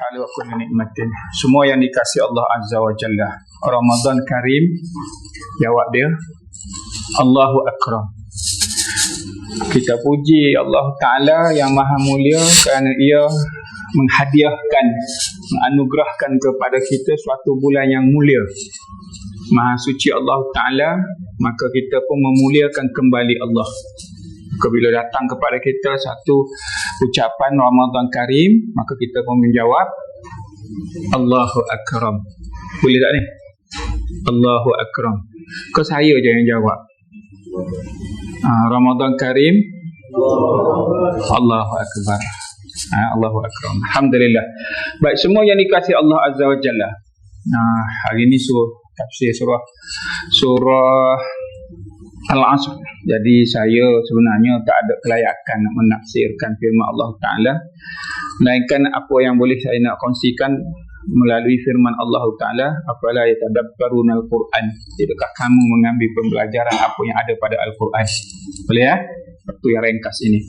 hal wa kulli nikmatin. Semua yang dikasih Allah Azza wa Jalla. Ramadan Karim. Jawab dia. Allahu Akram. Kita puji Allah Ta'ala yang maha mulia kerana ia menghadiahkan, menganugerahkan kepada kita suatu bulan yang mulia. Maha suci Allah Ta'ala, maka kita pun memuliakan kembali Allah. Bila datang kepada kita satu ucapan Ramadan Karim, maka kita pun menjawab Allahu Akram. Boleh tak ni? Allahu Akram. Kau saya je yang jawab. Ha, Ramadan Karim. Allahu Akbar. Ha, Allahu Akram. Alhamdulillah. Baik, semua yang dikasih Allah Azza wa Jalla. Nah, hari ini surah tafsir surah surah Al-Asr. Jadi saya sebenarnya tak ada kelayakan nak menafsirkan firman Allah Ta'ala. Melainkan apa yang boleh saya nak kongsikan melalui firman Allah Ta'ala. Apalah ya tadabbarun Al-Quran. Tidakkah kamu mengambil pembelajaran apa yang ada pada Al-Quran? Boleh ya? Waktu yang ringkas ini.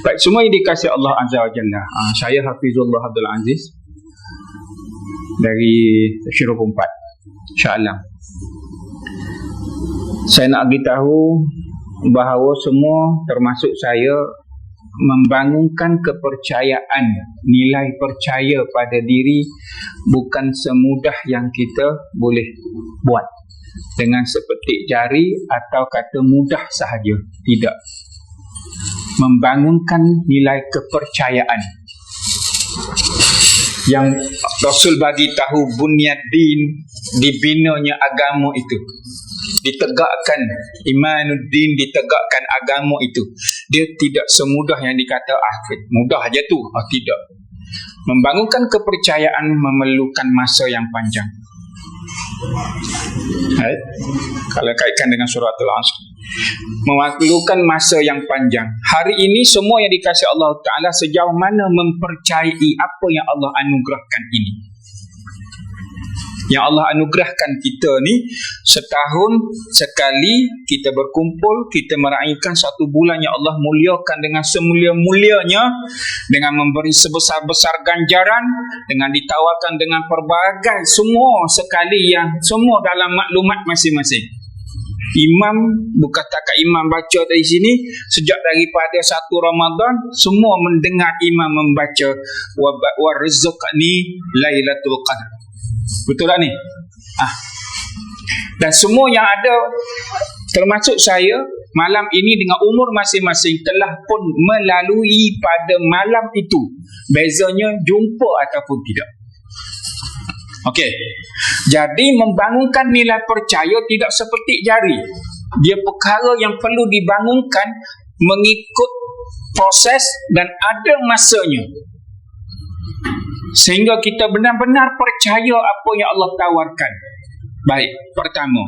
Baik, semua yang dikasih Allah Azza wa Jalla. Ha, saya Hafizullah Abdul Aziz. Dari Syirah 4. InsyaAllah saya nak beritahu bahawa semua termasuk saya membangunkan kepercayaan nilai percaya pada diri bukan semudah yang kita boleh buat dengan sepetik jari atau kata mudah sahaja. Tidak. Membangunkan nilai kepercayaan. Yang Rasul bagi tahu bunyad din dibinanya agama itu ditegakkan imanuddin ditegakkan agama itu. Dia tidak semudah yang dikata ah mudah aja tu. Oh, tidak. Membangunkan kepercayaan memerlukan masa yang panjang. Hai. kalau kaitkan dengan surat al-asr memerlukan masa yang panjang. Hari ini semua yang dikasih Allah Ta'ala sejauh mana mempercayai apa yang Allah anugerahkan ini yang Allah anugerahkan kita ni setahun sekali kita berkumpul kita meraihkan satu bulan yang Allah muliakan dengan semulia-mulianya dengan memberi sebesar-besar ganjaran dengan ditawarkan dengan pelbagai semua sekali yang semua dalam maklumat masing-masing. Imam bukan takat imam baca dari sini sejak daripada satu Ramadan semua mendengar imam membaca. Wa rizqani lailatul qadr Betul tak ni? Ah. Dan semua yang ada termasuk saya malam ini dengan umur masing-masing telah pun melalui pada malam itu. Bezanya jumpa ataupun tidak. Okey. Jadi membangunkan nilai percaya tidak seperti jari. Dia perkara yang perlu dibangunkan mengikut proses dan ada masanya sehingga kita benar-benar percaya apa yang Allah tawarkan. Baik, pertama.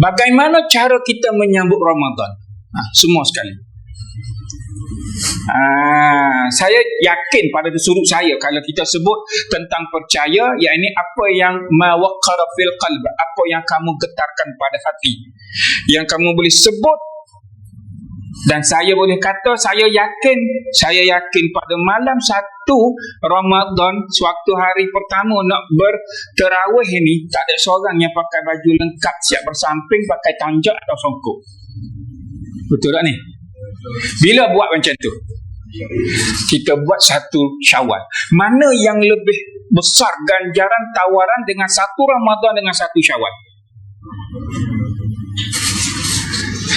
Bagaimana cara kita menyambut Ramadan? Ha, semua sekali. Ha, saya yakin pada sudut saya kalau kita sebut tentang percaya yakni apa yang mawaqqara fil qalb apa yang kamu getarkan pada hati yang kamu boleh sebut dan saya boleh kata saya yakin saya yakin pada malam satu Ramadan sewaktu hari pertama nak berterawih ini tak ada seorang yang pakai baju lengkap siap bersamping pakai tanjak atau songkok. Betul tak ni? Bila buat macam tu? Kita buat satu syawal. Mana yang lebih besar ganjaran tawaran dengan satu Ramadan dengan satu syawal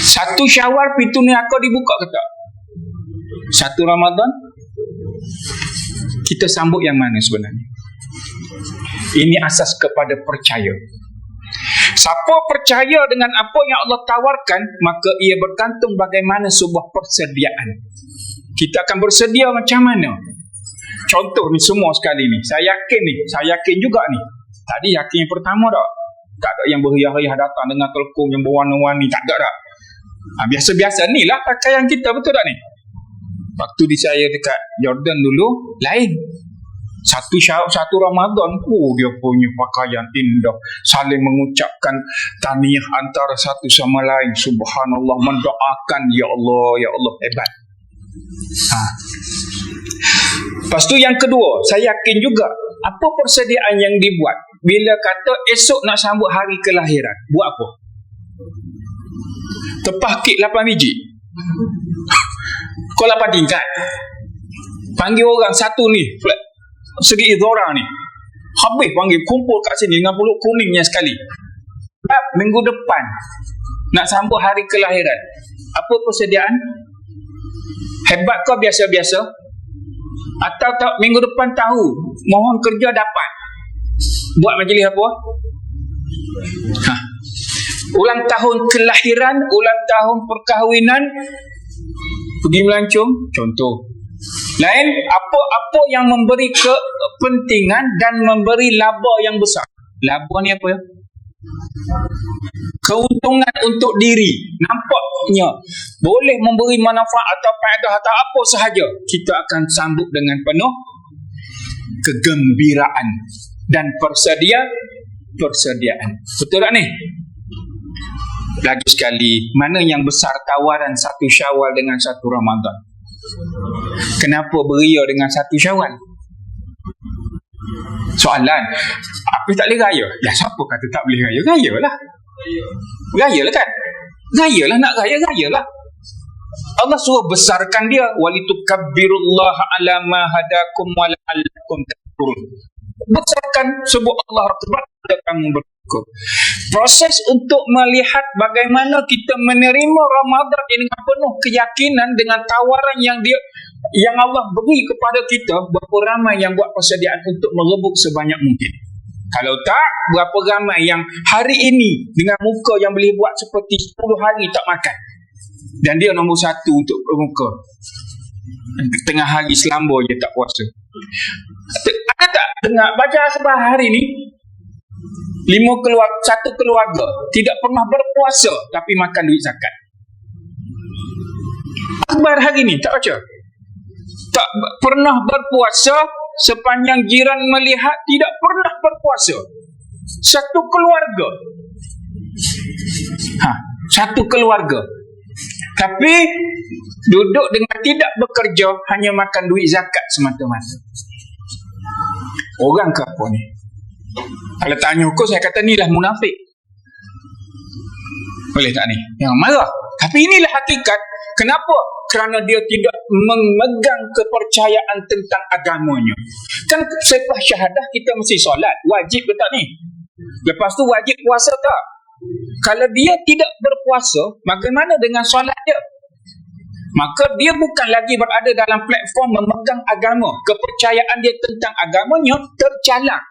satu syawal pintu neraka dibuka ke tak? Satu Ramadan? Kita sambut yang mana sebenarnya? Ini asas kepada percaya. Siapa percaya dengan apa yang Allah tawarkan, maka ia bergantung bagaimana sebuah persediaan. Kita akan bersedia macam mana? Contoh ni semua sekali ni. Saya yakin ni. Saya yakin juga ni. Tadi yakin yang pertama tak? Tak ada yang berhiah-hiah datang dengan telkung yang berwarna-warni. Tak ada tak? Ha, biasa-biasa ni lah pakaian kita betul tak ni? Waktu di saya dekat Jordan dulu lain. Satu syawal, satu Ramadan, oh dia punya pakaian indah. Saling mengucapkan taniah antara satu sama lain. Subhanallah, mendoakan, Ya Allah, Ya Allah, hebat. Ha. Lepas tu yang kedua, saya yakin juga apa persediaan yang dibuat bila kata esok nak sambut hari kelahiran. Buat apa? Tepah kek 8 biji. Kau 8 tingkat. Panggil orang satu ni, segi Izora ni. Habis panggil kumpul kat sini dengan bulu kuningnya sekali. Bab minggu depan nak sambut hari kelahiran. Apa persediaan? Hebat kau biasa-biasa? Atau tak minggu depan tahu mohon kerja dapat. Buat majlis apa? Ha. Ulang tahun kelahiran, ulang tahun perkahwinan pergi melancong contoh. Lain apa-apa yang memberi kepentingan dan memberi laba yang besar. Laba ni apa ya? keuntungan untuk diri nampaknya boleh memberi manfaat atau faedah atau apa sahaja kita akan sambut dengan penuh kegembiraan dan persedia persediaan betul tak ni lagi sekali mana yang besar tawaran satu syawal dengan satu Ramadan? Kenapa beria dengan satu syawal? Soalan apa tak boleh raya. Ya siapa kata tak boleh raya? Raya lah raya lah kan? Raya lah nak raya raya lah Allah suruh besarkan dia. Walitukabbirullah ala ma hadakum wa la'allakum besarkan sebut Allah sebab kamu bersyukur. Proses untuk melihat bagaimana kita menerima Ramadan dengan penuh keyakinan dengan tawaran yang dia yang Allah beri kepada kita berapa ramai yang buat persediaan untuk merebut sebanyak mungkin. Kalau tak berapa ramai yang hari ini dengan muka yang boleh buat seperti 10 hari tak makan. Dan dia nombor satu untuk muka. Tengah hari selamba je tak puasa dengar baca sebab hari ni lima keluarga satu keluarga tidak pernah berpuasa tapi makan duit zakat. Akbar hari ni tak baca? Tak pernah berpuasa sepanjang jiran melihat tidak pernah berpuasa. Satu keluarga. Ha, satu keluarga. Tapi duduk dengan tidak bekerja hanya makan duit zakat semata-mata orang ke apa ni kalau tanya hukum saya kata ni lah munafik boleh tak ni yang marah tapi inilah hakikat kenapa kerana dia tidak memegang kepercayaan tentang agamanya. Kan selepas syahadah kita mesti solat. Wajib ke tak ni? Lepas tu wajib puasa tak? Kalau dia tidak berpuasa, bagaimana dengan solat dia? Maka dia bukan lagi berada dalam platform memegang agama. Kepercayaan dia tentang agamanya tercalang.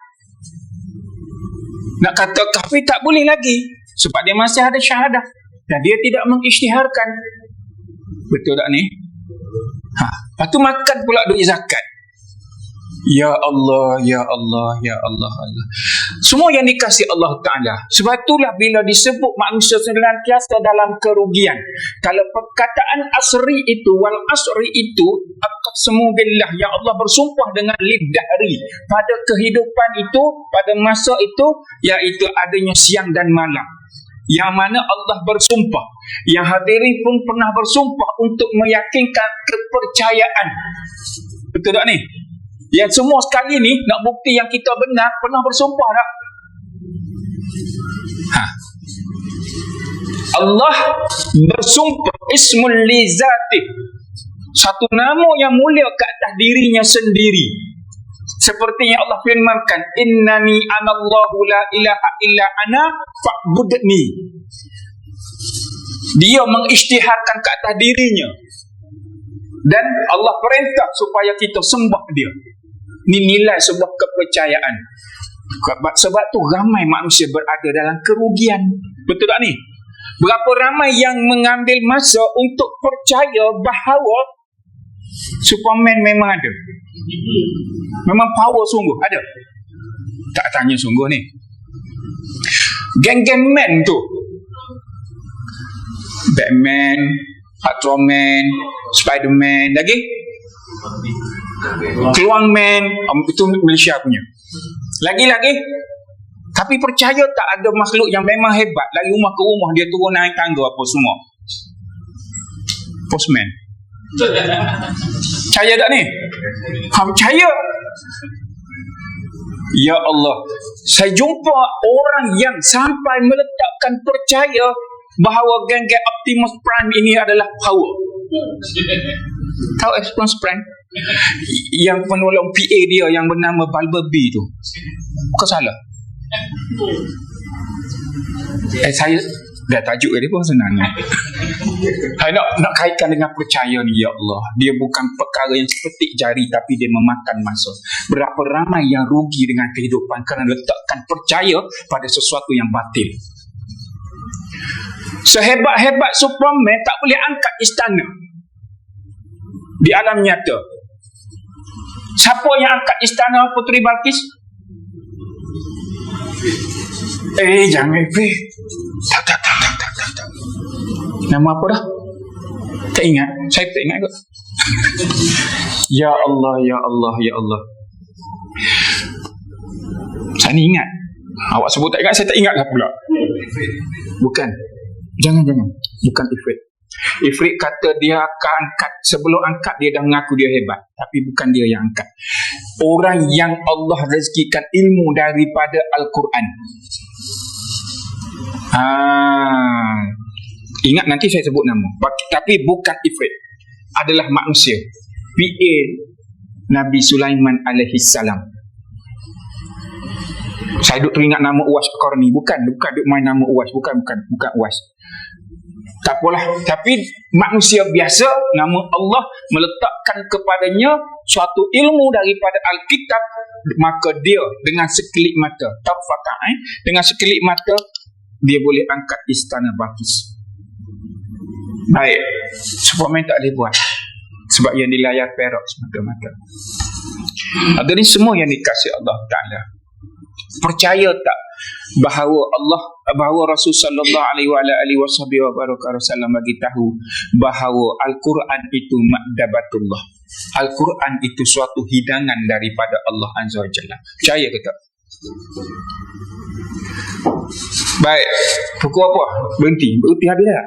Nak kata kafir tak boleh lagi. Sebab dia masih ada syahadah. Dan dia tidak mengisytiharkan Betul tak ni? Ha. Lepas tu makan pula duit zakat. Ya Allah, Ya Allah, Ya Allah, Allah. Semua yang dikasih Allah Ta'ala. Sebab itulah bila disebut manusia senantiasa dalam kerugian. Kalau perkataan asri itu, wal asri itu, semua billah yang Allah bersumpah dengan lidahri. Pada kehidupan itu, pada masa itu, iaitu adanya siang dan malam yang mana Allah bersumpah yang hadirin pun pernah bersumpah untuk meyakinkan kepercayaan betul tak ni yang semua sekali ni nak bukti yang kita benar pernah bersumpah tak? Ha. Allah bersumpah ismul lizatih satu nama yang mulia ke atas dirinya sendiri. Seperti yang Allah firmankan innani anallahu la ilaha illa ana fa'budni. Dia mengisytiharkan ke atas dirinya. Dan Allah perintah supaya kita sembah dia ini nilai sebuah kepercayaan. Sebab tu ramai manusia berada dalam kerugian. Betul tak ni? Berapa ramai yang mengambil masa untuk percaya bahawa Superman memang ada? Memang power sungguh Ada? Tak tanya sungguh ni. Geng-geng man tu. Batman Patrolman Spiderman Lagi Keluang Man um, Itu Malaysia punya Lagi-lagi Tapi percaya tak ada makhluk yang memang hebat Lagi rumah ke rumah Dia turun naik tangga apa semua Postman Percaya tak ni? Ha, percaya. Ya Allah, saya jumpa orang yang sampai meletakkan percaya bahawa geng-geng Optimus Prime ini adalah power. Tahu Optimus Prime? Yang penolong PA dia yang bernama Bumblebee tu. Bukan salah. Eh saya dah tajuk dia pun senang. Hai nak nak kaitkan dengan percaya ni ya Allah. Dia bukan perkara yang seperti jari tapi dia memakan masa. Berapa ramai yang rugi dengan kehidupan kerana letakkan percaya pada sesuatu yang batil. Sehebat-hebat Superman tak boleh angkat istana. Di alam nyata. Siapa yang angkat istana Puteri Balkis? Eh, jangan Ifrit. Tak, tak, tak, tak, tak, tak, tak. Nama apa dah? Tak ingat. Saya tak ingat kot. ya Allah, ya Allah, ya Allah. Saya ni ingat. Awak sebut tak ingat, saya tak ingat lah pula. Bukan. Jangan, jangan. Bukan Ifrit. Ifrit kata dia akan angkat sebelum angkat dia dah mengaku dia hebat tapi bukan dia yang angkat. Orang yang Allah rezekikan ilmu daripada Al-Quran. Ah, ingat nanti saya sebut nama. Tapi bukan Ifrit adalah manusia. PA Nabi Sulaiman alaihi salam. Saya duk teringat nama Uwas Korni bukan bukan duk main nama Uwas bukan bukan bukan Uwas tak apalah. Tapi manusia biasa, nama Allah meletakkan kepadanya suatu ilmu daripada Alkitab, maka dia dengan sekelip mata, tafakah eh? Dengan sekelip mata, dia boleh angkat istana Bakis. Baik. Superman tak boleh buat. Sebab yang di layar perak semata-mata. Ada semua yang dikasih Allah Ta'ala. Percaya tak bahawa Allah bahawa Rasul sallallahu alaihi wasallam bagi tahu bahawa Al-Quran itu makdabatullah. Al-Quran itu suatu hidangan daripada Allah Azza wa Jalla. Percaya ke tak? Baik. Pukul apa? Berhenti. Berhenti habis dah?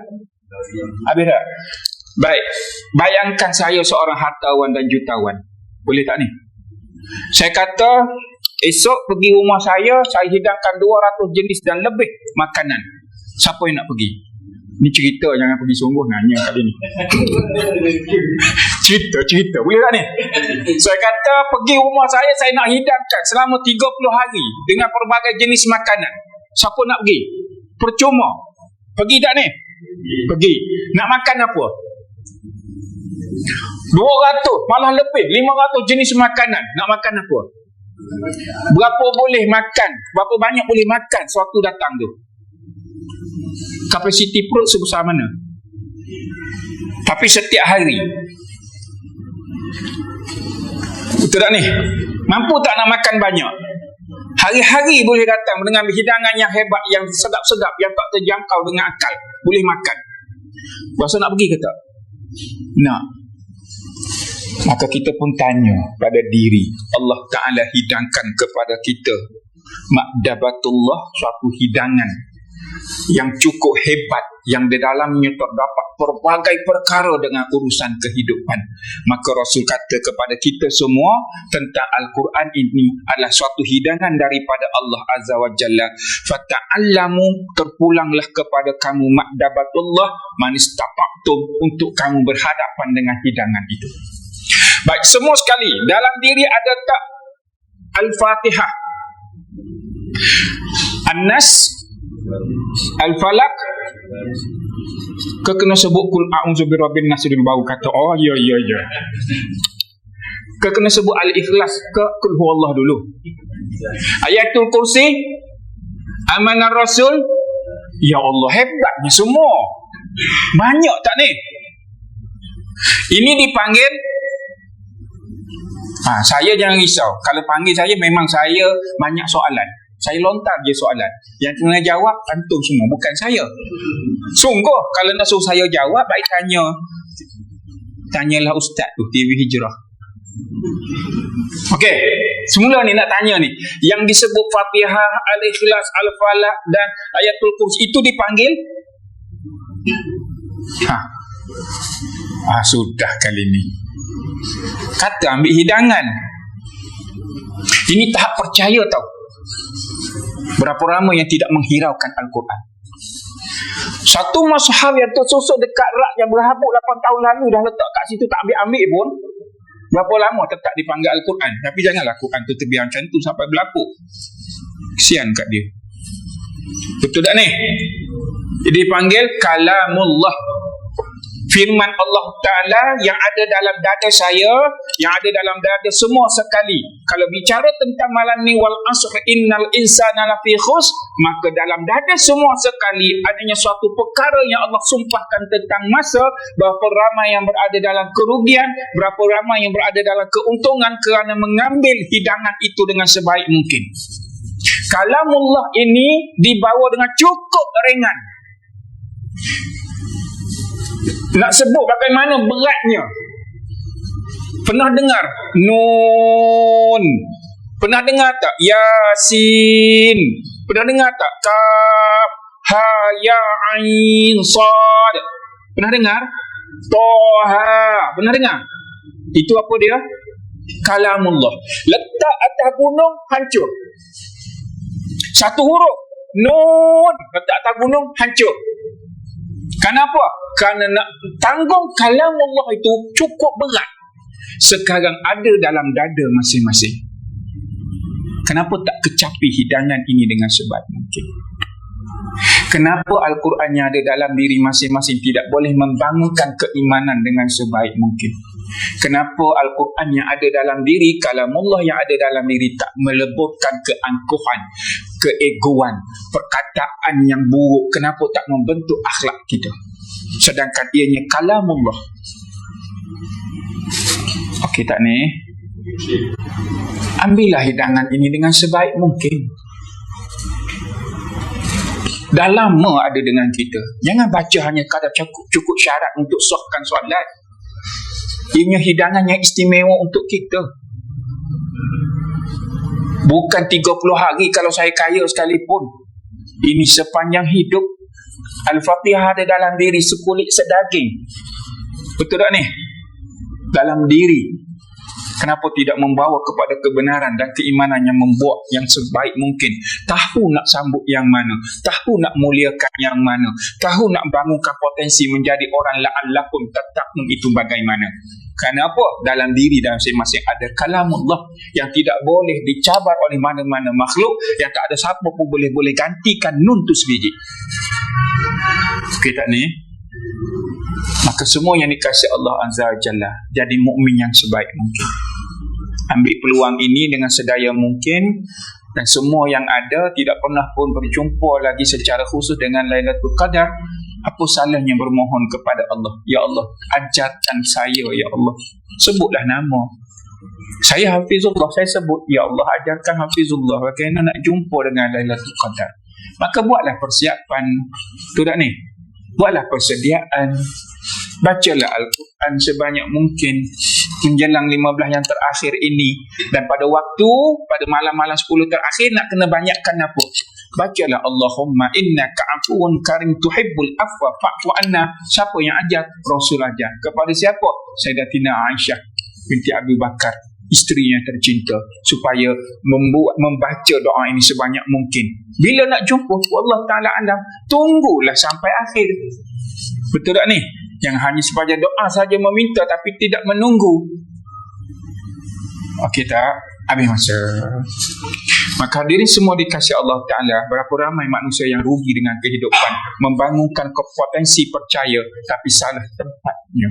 Habis dah? Baik. Bayangkan saya seorang hartawan dan jutawan. Boleh tak ni? Saya kata Esok pergi rumah saya, saya hidangkan 200 jenis dan lebih makanan. Siapa yang nak pergi? Ni cerita jangan pergi sungguh nanya kali ni. cerita, cerita. Boleh tak ni? Saya kata pergi rumah saya, saya nak hidangkan selama 30 hari dengan pelbagai jenis makanan. Siapa nak pergi? Percuma. Pergi tak ni? Pergi. Nak makan apa? 200, malah lebih. 500 jenis makanan. Nak makan apa? Berapa boleh makan? Berapa banyak boleh makan sewaktu datang tu? Kapasiti perut sebesar mana? Tapi setiap hari. Betul tak ni? Mampu tak nak makan banyak? Hari-hari boleh datang dengan hidangan yang hebat, yang sedap-sedap, yang tak terjangkau dengan akal. Boleh makan. Berasa nak pergi ke tak? Nak. Maka kita pun tanya pada diri. Allah Ta'ala hidangkan kepada kita Makdabatullah suatu hidangan yang cukup hebat yang di dalamnya terdapat pelbagai perkara dengan urusan kehidupan. Maka Rasul kata kepada kita semua tentang Al-Quran ini adalah suatu hidangan daripada Allah Azza wa Jalla. Fata'allamu terpulanglah kepada kamu makdabatullah manistapaktum untuk kamu berhadapan dengan hidangan itu Baik, semua sekali. Dalam diri ada tak Al-Fatihah? An-Nas? Al-Falak? Ke kena sebut kul a'udzu birabbin nas baru kata oh ya ya ya. Ke kena sebut al-ikhlas ke kul huwallah dulu. Ayatul kursi Amanah Rasul Ya Allah hebatnya semua Banyak tak ni Ini dipanggil Ha, saya jangan risau. Kalau panggil saya, memang saya banyak soalan. Saya lontar je soalan. Yang kena jawab, antum semua. Bukan saya. Sungguh, kalau nak suruh saya jawab, baik tanya. Tanyalah ustaz tu, TV Hijrah. Okey, semula ni nak tanya ni. Yang disebut Fatihah, Al-Ikhlas, Al-Falaq dan Ayatul Kursi itu dipanggil? Ha. Ah sudah kali ni. Kata ambil hidangan. Ini tahap percaya tau. Berapa ramai yang tidak menghiraukan Al-Quran. Satu mashaf yang tersusuk dekat rak yang berhabuk 8 tahun lalu dah letak kat situ tak ambil-ambil pun. Berapa lama tetap dipanggil Al-Quran. Tapi janganlah Al-Quran tu terbiar macam tu sampai berlapuk. Kesian kat dia. Betul tak ni? Jadi dipanggil kalamullah firman Allah Ta'ala yang ada dalam dada saya, yang ada dalam dada semua sekali. Kalau bicara tentang malam ni wal asr innal insana lafi khus, maka dalam dada semua sekali adanya suatu perkara yang Allah sumpahkan tentang masa berapa ramai yang berada dalam kerugian, berapa ramai yang berada dalam keuntungan kerana mengambil hidangan itu dengan sebaik mungkin. Kalamullah ini dibawa dengan cukup ringan nak sebut bagaimana beratnya. Pernah dengar? Nun. Pernah dengar tak? Yasin. Pernah dengar tak? Kaf. Ha, ya, ain, sad. Pernah dengar? Toha. Pernah dengar? Itu apa dia? Kalamullah. Letak atas gunung, hancur. Satu huruf. Nun. Letak atas gunung, hancur. Kenapa? Kerana nak tanggung kalam Allah itu cukup berat. Sekarang ada dalam dada masing-masing. Kenapa tak kecapi hidangan ini dengan sebaik mungkin? Kenapa Al-Quran yang ada dalam diri masing-masing tidak boleh membangunkan keimanan dengan sebaik mungkin? Kenapa Al-Quran yang ada dalam diri, kalamullah yang ada dalam diri tak meleburkan keangkuhan, keegoan, perkataan yang buruk, kenapa tak membentuk akhlak kita? Sedangkan ianya kalamullah. Okey tak ni? Ambillah hidangan ini dengan sebaik mungkin. Dah lama ada dengan kita. Jangan baca hanya kadar cukup, cukup syarat untuk sahkan solat. Ianya hidangan yang istimewa untuk kita. Bukan 30 hari kalau saya kaya sekalipun. Ini sepanjang hidup. Al-Fatihah ada dalam diri sekulit sedaging. Betul tak ni? Dalam diri. Kenapa tidak membawa kepada kebenaran dan keimanan yang membuat yang sebaik mungkin. Tahu nak sambut yang mana. Tahu nak muliakan yang mana. Tahu nak bangunkan potensi menjadi orang la'allakum tetap itu bagaimana. Kenapa? Dalam diri dan masing-masing ada kalamullah yang tidak boleh dicabar oleh mana-mana makhluk yang tak ada siapa pun boleh-boleh gantikan nun tu sebiji. Okey tak ni? Maka semua yang dikasih Allah Azza wa Jalla jadi mukmin yang sebaik mungkin. Ambil peluang ini dengan sedaya mungkin dan semua yang ada tidak pernah pun berjumpa lagi secara khusus dengan Lailatul Qadar apa salahnya bermohon kepada Allah? Ya Allah ajarkan saya ya Allah. Sebutlah nama. Saya Hafizullah saya sebut ya Allah ajarkan Hafizullah. Bagaimana nak jumpa dengan Lailatul Qadar? Maka buatlah persiapan. Tu tak ni buatlah persediaan. Bacalah Al-Quran sebanyak mungkin menjelang 15 yang terakhir ini. Dan pada waktu pada malam-malam 10 terakhir nak kena banyakkan apa? Bacalah Allahumma innaka afuun karim tuhibbul afwa fa'fu anna. Siapa yang ajar Rasul ajar kepada siapa? Sayyidatina Aisyah binti Abu Bakar isteri yang tercinta supaya membuat membaca doa ini sebanyak mungkin. Bila nak jumpa Allah Ta'ala alam tunggulah sampai akhir. Betul tak ni? Yang hanya sebagai doa saja meminta tapi tidak menunggu. Okey tak? Habis masa. Maka diri semua dikasih Allah Ta'ala Berapa ramai manusia yang rugi dengan kehidupan Membangunkan potensi percaya Tapi salah tempatnya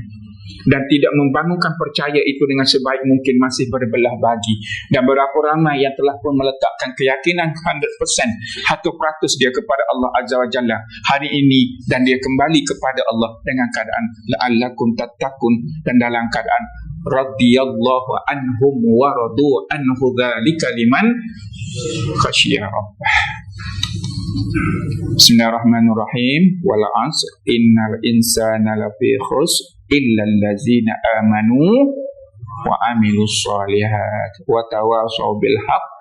Dan tidak membangunkan percaya itu dengan sebaik mungkin Masih berbelah bagi. Dan berapa ramai yang telah pun meletakkan keyakinan 100% 100% dia kepada Allah Azza wa Jalla Hari ini Dan dia kembali kepada Allah Dengan keadaan La'allakum tatakun Dan dalam keadaan radhiyallahu anhum wa radu anhu dzalika liman khasyiya rabbah. Bismillahirrahmanirrahim. Wal 'asr. Innal insana lafi khusr illa allazina amanu wa amilus solihat wa tawasaw bil haqq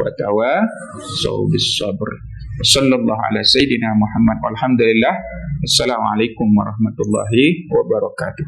wa tawasaw bis sabr Sallallahu ala sayyidina Muhammad. Alhamdulillah. Assalamualaikum warahmatullahi wabarakatuh.